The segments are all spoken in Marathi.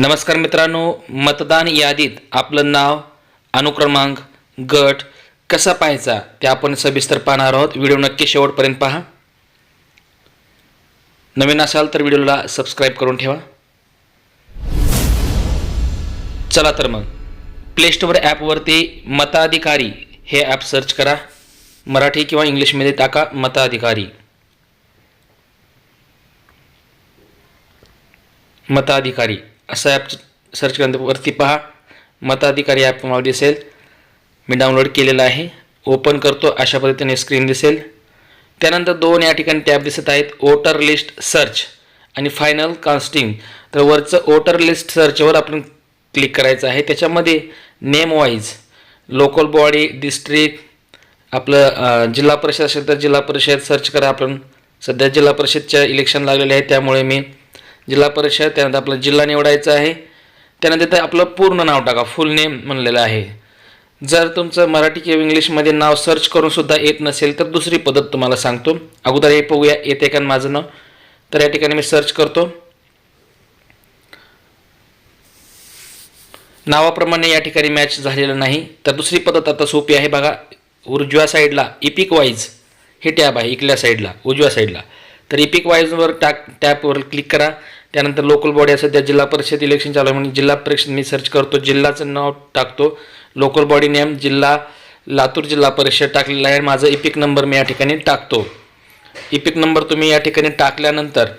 नमस्कार मित्रांनो मतदान यादीत आपलं नाव अनुक्रमांक गट कसा पाहायचा ते आपण सविस्तर पाहणार आहोत. व्हिडिओ नक्की शेवटपर्यंत पहा. नवीन असाल तर व्हिडिओला सबस्क्राईब करून ठेवा. चला तर मग प्लेस्टोअर ॲपवरती मताधिकारी हे ॲप सर्च करा. मराठी किंवा इंग्लिशमध्ये टाका मताधिकारी. मताधिकारी. असं ॲप सर्च केल्यानंतर वरती पहा. मताधिकारी ॲप तुम्हाला दिसेल. मी डाउनलोड केलेलं आहे. ओपन करतो अशा पद्धतीने स्क्रीन दिसेल. त्यानंतर दोन या ठिकाणी टॅब दिसत आहेत. वोटर लिस्ट सर्च आणि फायनल कास्टिंग तर वरचं वोटर लिस्ट सर्चवर आपण क्लिक करायचं आहे. त्याच्यामध्ये name wise local body district आपलं जिल्हा परिषद असेल तर जिल्हा परिषद सर्च करा. आपण सध्या जिल्हा परिषदच्या इलेक्शन लागलेले आहे त्यामुळे मी जिल्हा परिषद त्यानंतर आपला जिल्हा निवडायचा आहे. त्यानंतर ते आपलं पूर्ण नाव टाका फुल नेम म्हणलेलं आहे. जर तुमचं मराठी किंवा इंग्लिशमध्ये नाव सर्च करून सुद्धा येत नसेल तर दुसरी पद्धत तुम्हाला सांगतो. अगोदर हे पाहूया येते का माझं नाव? तर या ठिकाणी मी सर्च करतो. नावाप्रमाणे या ठिकाणी मॅच झालेलं नाही तर दुसरी पद्धत आता सोपी आहे बघा. उजव्या साईडला इपिक वाईज हे टॅब आहे इकल्या साईडला उजव्या साईडला तर इपिक वाईजवर टाक टॅपवर क्लिक करा. त्यानंतर लोकल बॉडी सध्या त्या जिल्हा परिषद इलेक्शन चालू आहे म्हणून जिल्हा परिषद मी सर्च करतो. जिल्ह्याचं नाव टाकतो. लोकल बॉडी नेम जिल्हा लातूर जिल्हा परिषद टाकलेला आहे. माझं इपिक नंबर मी या ठिकाणी टाकतो. इपिक नंबर तुम्ही या ठिकाणी टाकल्यानंतर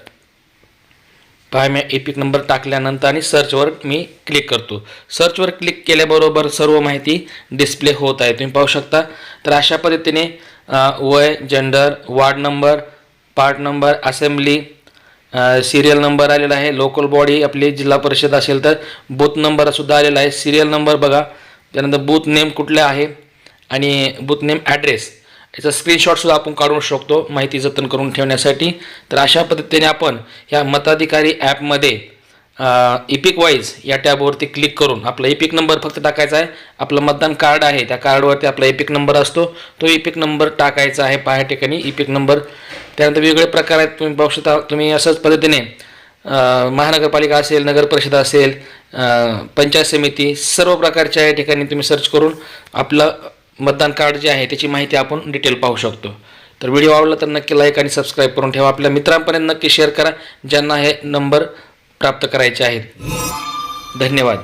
पहा मी इपिक नंबर टाकल्यानंतर आणि सर्चवर मी क्लिक करतो. सर्चवर क्लिक केल्याबरोबर सर्व माहिती डिस्प्ले होत आहे. तुम्ही पाहू शकता. तर अशा पद्धतीने वय gender ward number part number assembly serial number आलेला आहे. लोकल बॉडी आपली जिल्हा परिषद असेल तर बूथ नंबरसुद्धा आलेला आहे. सिरियल नंबर बघा. त्यानंतर बूथ नेम कुठले आहे? आणि बूथ नेम ॲड्रेस याचा स्क्रीनशॉटसुद्धा आपण काढू शकतो. माहिती जतन करून ठेवण्यासाठी. तर अशा पद्धतीने आपण ह्या मताधिकारी ॲपमध्ये इपिक वाईज या टॅबवरती क्लिक करून आपला इपिक नंबर फक्त टाकायचा आहे. आपलं मतदान कार्ड आहे त्या कार्डवरती आपला इपिक नंबर असतो. तो इपिक नंबर टाकायचा आहे पहा ठिकाणी इपिक नंबर त्यानंतर वेगवेगळे प्रकार आहेत तुम्ही पाहू शकता तुम्ही असंच पद्धतीने महानगरपालिका असेल नगर परिषद असेल पंचायत समिती सर्व प्रकारच्या या ठिकाणी तुम्ही सर्च करून आपलं मतदान कार्ड जे आहे त्याची माहिती आपण डिटेल पाहू शकतो. तर व्हिडिओ आवडला तर नक्की लाईक आणि सबस्क्राईब करून ठेवा. आपल्या मित्रांपर्यंत नक्की शेअर करा. ज्यांना हे नंबर प्राप्त करायचे आहेत. धन्यवाद.